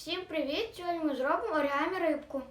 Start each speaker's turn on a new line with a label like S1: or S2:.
S1: Всім привіт! Сьогодні ми зробимо оригамі рибку.